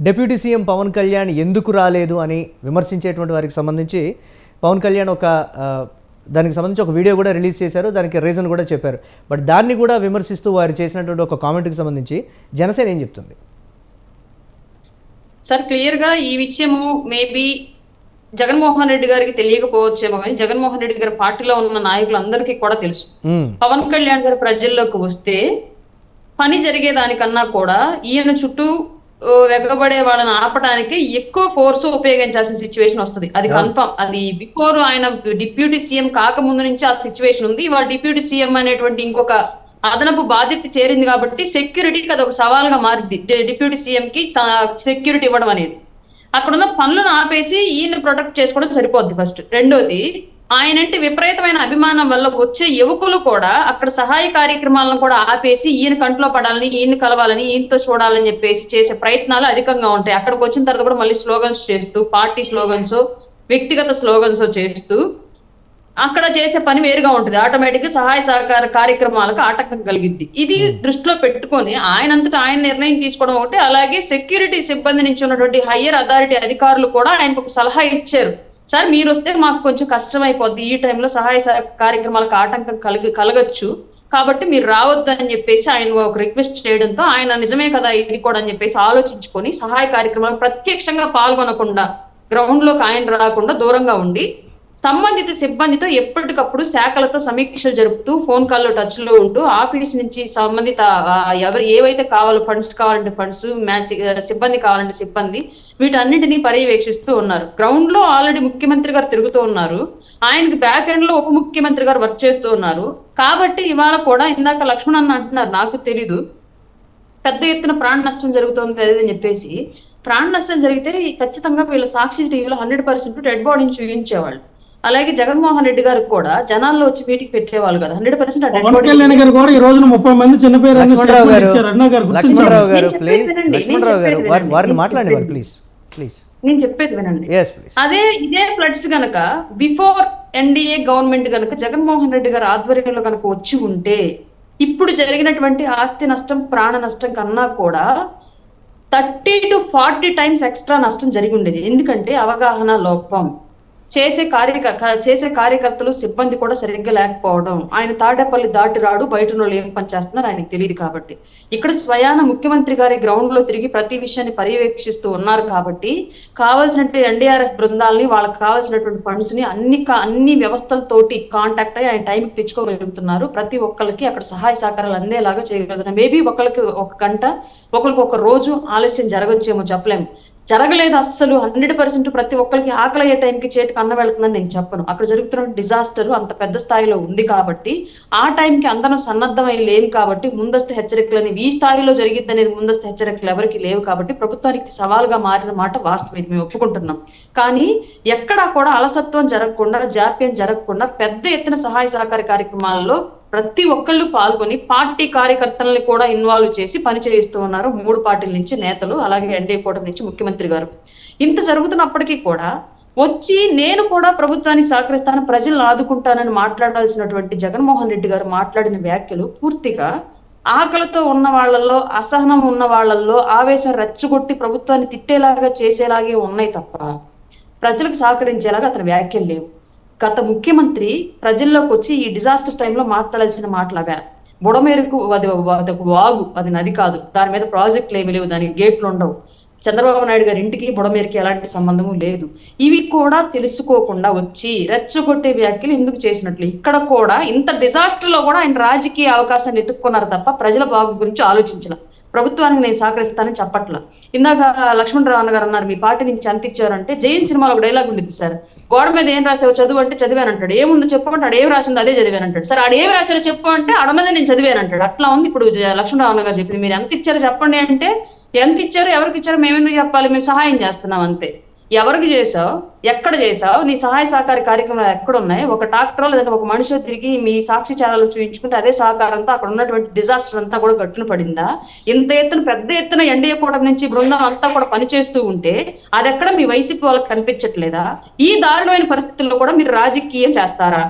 Deputy CM Pawan Kalyan ఎందుకు రాలేదు అని విమర్శించేటువంటి వారికి సంబంధించి పవన్ కళ్యాణ్ ఒక దానికి సంబంధించి ఒక వీడియో కూడా రిలీజ్ చేశారు. దానికి రీజన్ కూడా చెప్పారు. బట్ దాన్ని కూడా విమర్శిస్తూ వారు చేసినటువంటి ఒక కామెంట్కి సంబంధించి జనసేన ఏం చెప్తుంది? సార్ క్లియర్గా ఈ విషయము మేబీ జగన్మోహన్ రెడ్డి గారికి తెలియకపోవచ్చేమో కానీ జగన్మోహన్ రెడ్డి గారి పార్టీలో ఉన్న నాయకులందరికీ కూడా తెలుసు. పవన్ కళ్యాణ్ గారు ప్రజల్లోకి వస్తే పని జరిగేదానికన్నా కూడా ఈయన చుట్టూ వెగబడే వాళ్ళని ఆపడానికి ఎక్కువ ఫోర్స్ ఉపయోగించాల్సిన సిచ్యువేషన్ వస్తుంది. అది కన్ఫర్మ్ అది బిఫోర్ ఆయన డిప్యూటీ సీఎం కాకముందు నుంచి ఆ సిచ్యువేషన్ ఉంది. ఇవాళ డిప్యూటీ సీఎం అనేటువంటి ఇంకొక అదనపు బాధ్యత చేరింది కాబట్టి సెక్యూరిటీకి అది ఒక సవాల్గా మారింది. డిప్యూటీ సీఎం కి సెక్యూరిటీ ఇవ్వడం అనేది. అక్కడ ఉన్న పనులను ఆపేసి ఈయన ప్రొటెక్ట్ చేసుకోవడం సరిపోద్ది ఫస్ట్ రెండోది ఆయనంటే విపరీతమైన అభిమానం వల్ల వచ్చే యువకులు కూడా అక్కడ సహాయ కార్యక్రమాలను కూడా ఆపేసి ఈయన కంట్లో పడాలని ఈయన కలవాలని ఈయనతో చూడాలని చెప్పేసి చేసే ప్రయత్నాలు అధికంగా ఉంటాయి. అక్కడికి వచ్చిన తర్వాత కూడా మళ్ళీ స్లోగన్స్ చేస్తూ పార్టీ స్లోగన్స్ వ్యక్తిగత స్లోగన్స్ చేస్తూ అక్కడ చేసే పని వేరుగా ఉంటుంది. ఆటోమేటిక్గా సహాయ సహకార కార్యక్రమాలకు ఆటంకం కలిగిద్ది. ఇది దృష్టిలో పెట్టుకొని ఆయనంతటా ఆయన నిర్ణయం తీసుకోవడం ఒకటి. అలాగే సెక్యూరిటీ సిబ్బంది నుంచి ఉన్నటువంటి హయ్యర్ అథారిటీ అధికారులు కూడా ఆయనకు ఒక సలహా ఇచ్చారు. సార్ మీరు వస్తే మాకు కొంచెం కష్టం అయిపోద్ది ఈ టైంలో సహాయ కార్యక్రమాలకు ఆటంకం కలగ కలగచ్చు. కాబట్టి మీరు రావద్దు అని చెప్పేసి ఆయన ఒక రిక్వెస్ట్ చేయడంతో ఆయన నిజమే కదా ఇది కూడా అని చెప్పేసి ఆలోచించుకొని సహాయ కార్యక్రమాలు ప్రత్యక్షంగా పాల్గొనకుండా గ్రౌండ్లోకి ఆయన రాకుండా దూరంగా ఉండి సంబంధిత సిబ్బందితో ఎప్పటికప్పుడు శాఖలతో సమీక్షలు జరుపుతూ ఫోన్ కాల్లో టచ్లో ఉంటూ ఆఫీస్ నుంచి సంబంధిత ఎవరు ఏవైతే కావాలో ఫండ్స్ కావాలంటే ఫండ్స్ సిబ్బంది కావాలంటే సిబ్బంది వీటన్నిటిని పర్యవేక్షిస్తూ ఉన్నారు. గ్రౌండ్లో ఆల్రెడీ ముఖ్యమంత్రి గారు తిరుగుతూ ఉన్నారు. ఆయనకి బ్యాక్ ఎండ్లో ఉప ముఖ్యమంత్రి గారు వర్క్ చేస్తూ ఉన్నారు. కాబట్టి ఇవాళ కూడా ఇందాక లక్ష్మణ్ అన్న అంటున్నారు నాకు తెలీదు. పెద్ద ఎత్తున ప్రాణ నష్టం జరుగుతుంది అని చెప్పేసి. ప్రాణ నష్టం జరిగితే ఖచ్చితంగా వీళ్ళ సాక్షి టీవీలో హండ్రెడ్ పర్సెంట్ డెడ్ బాడీని చూపించేవాళ్ళు. అలాగే జగన్మోహన్ రెడ్డి గారికి కూడా జనాల్లో వచ్చి మీటింగ్ పెట్టేవాళ్ళు కదా. హండ్రెడ్ పర్సెంట్ గారు కూడా ఈ రోజున ముప్పై మంది చిన్న పేరు లక్ష్మణరావు గారు. గారు లక్ష్మణరావు గారు లక్ష్మణరావు గారు వారిని మాట్లాడండి ప్లీజ్ ప్లీజ్ నేను చెప్పేది వినండి. అదే ఇదే ఫ్లడ్స్ గనక బిఫోర్ ఎన్డీఏ గవర్నమెంట్ గనక జగన్మోహన్ రెడ్డి గారి ఆధ్వర్యంలో గనక వచ్చి ఉంటే ఇప్పుడు జరిగినటువంటి ఆస్తి నష్టం ప్రాణ నష్టం కన్నా కూడా thirty to forty times extra నష్టం జరిగి ఉండేది. ఎందుకంటే అవగాహన లోపం. చేసే కార్యక చేసే కార్యకర్తలు సిబ్బంది కూడా సరిగ్గా లేకపోవడం. ఆయన తాడేపల్లి దాటి రాడు బయట వాళ్ళు ఏం పనిచేస్తున్నారు ఆయనకు తెలియదు కాబట్టి. ఇక్కడ స్వయాన ముఖ్యమంత్రి గారి గ్రౌండ్లో తిరిగి ప్రతి విషయాన్ని పర్యవేక్షిస్తూ ఉన్నారు కాబట్టి కావాల్సినటువంటి ఎన్డీఆర్ఎఫ్ బృందాలని వాళ్ళకి కావాల్సినటువంటి ఫండ్స్ని అన్ని అన్ని వ్యవస్థలతోటి కాంటాక్ట్ అయ్యి ఆయన టైంకి తెచ్చుకోగలుగుతున్నారు. ప్రతి ఒక్కరికి అక్కడ సహాయ సహకారాలు అందేలాగా చేయగలుగుతున్నారు. మేబీ ఒకరికి ఒక గంట ఒకరికి ఒక రోజు ఆలస్యం జరగచ్చేమో చెప్పలేము. జరగలేదు అస్సలు. హండ్రెడ్ పర్సెంట్ ప్రతి ఒక్కరికి ఆకలి అయ్యే టైంకి చేతికి అన్నం వెళుతుందని నేను చెప్పను. అక్కడ జరుగుతున్న డిజాస్టర్ అంత పెద్ద స్థాయిలో ఉంది కాబట్టి ఆ టైంకి అందరం సన్నద్ధమై లేము కాబట్టి ముందస్తు హెచ్చరికలు అనేవి ఈ స్థాయిలో జరిగింది అనేది ముందస్తు హెచ్చరికలు ఎవరికి లేవు కాబట్టి ప్రభుత్వానికి సవాల్గా మారిన మాట వాస్తవం మేము ఒప్పుకుంటున్నాం. కానీ ఎక్కడా కూడా అలసత్వం జరగకుండా జాప్యం జరగకుండా పెద్ద ఎత్తున సహాయ సహకార కార్యక్రమాల్లో ప్రతి ఒక్కళ్ళు పాల్గొని పార్టీ కార్యకర్తలను కూడా ఇన్వాల్వ్ చేసి పని చేయిస్తూ ఉన్నారు. మూడు పార్టీల నుంచి నేతలు అలాగే ఎన్డీఏ కూటమి నుంచి ముఖ్యమంత్రి గారు. ఇంత జరుగుతున్నప్పటికీ కూడా వచ్చి నేను కూడా ప్రభుత్వానికి సహకరిస్తాను ప్రజలను ఆదుకుంటానని మాట్లాడాల్సినటువంటి జగన్మోహన్ రెడ్డి గారు మాట్లాడిన వ్యాఖ్యలు పూర్తిగా ఆకలితో ఉన్న వాళ్ళల్లో అసహనం ఉన్న వాళ్ళల్లో ఆవేశం రెచ్చగొట్టి ప్రభుత్వాన్ని తిట్టేలాగా చేసేలాగే ఉన్నాయి తప్ప ప్రజలకు సహకరించేలాగా అతని వ్యాఖ్యలు లేవు. గత ముఖ్యమంత్రి ప్రజల్లోకి వచ్చి ఈ డిజాస్టర్ టైంలో మాట్లాడాల్సిన మాటలు అవే బుడమేరకు అది ఒక వాగు అది నది కాదు. దాని మీద ప్రాజెక్టులు ఏమి లేవు దానికి గేట్లు ఉండవు. చంద్రబాబు నాయుడు గారి ఇంటికి బుడమేరుకి ఎలాంటి సంబంధము లేదు. ఇవి కూడా తెలుసుకోకుండా వచ్చి రెచ్చగొట్టే వ్యాఖ్యలు ఎందుకు చేసినట్లు? ఇక్కడ కూడా ఇంత డిజాస్టర్లో కూడా ఆయన రాజకీయ అవకాశాన్ని ఎత్తుక్కున్నారు తప్ప ప్రజల బాగు గురించి ఆలోచించలేదు ప్రభుత్వానికి నేను సహకరిస్తానని చెప్పట్ల. ఇందాక లక్ష్మణరావు అన్న గారు అన్నారు మీ పార్టీ నుంచి ఎంత ఇచ్చారంటే జైన్ సినిమాలో ఒక డైలాగ్ ఉండింది సార్. గోడ మీద ఏం రాసావు చదువు అంటే చదివానంటాడు ఏముందో చెప్పు అంటే ఏం రాసిందో అదే చదివానంటాడు సార్ ఆడు ఏం రాశారో చెప్పు అంటే ఆడ మీద నేను చదివానంటాడు అట్లా ఉంది ఇప్పుడు లక్ష్మణ లక్ష్మణరావు అన్న గారు చెప్పింది. మీరు ఎంత ఇచ్చారో చెప్పండి అంటే ఎంత ఇచ్చారో ఎవరికి ఇచ్చారో మేము ఎందుకు చెప్పాలి? మేము సహాయం చేస్తున్నాం అంతే. ఎవరికి చేసావు ఎక్కడ చేసావు నీ సహాయ సహకార కార్యక్రమాలు ఎక్కడ ఉన్నాయి ఒక ట్రాక్టర్ లేదంటే ఒక మనిషి తిరిగి మీ సాక్షి ఛానల్ చూపించుకుంటే అదే సహకారంతో అక్కడ ఉన్నటువంటి డిజాస్టర్ అంతా కూడా గట్టున పడిందా? ఇంత ఎత్తున పెద్ద ఎత్తున ఎన్డీఏ కూటమి నుంచి బృందం అంతా కూడా పనిచేస్తూ ఉంటే అది ఎక్కడ మీ వైసీపీ వాళ్ళకి కనిపించట్లేదా? ఈ దారుణమైన పరిస్థితుల్లో కూడా మీరు రాజకీయం చేస్తారా?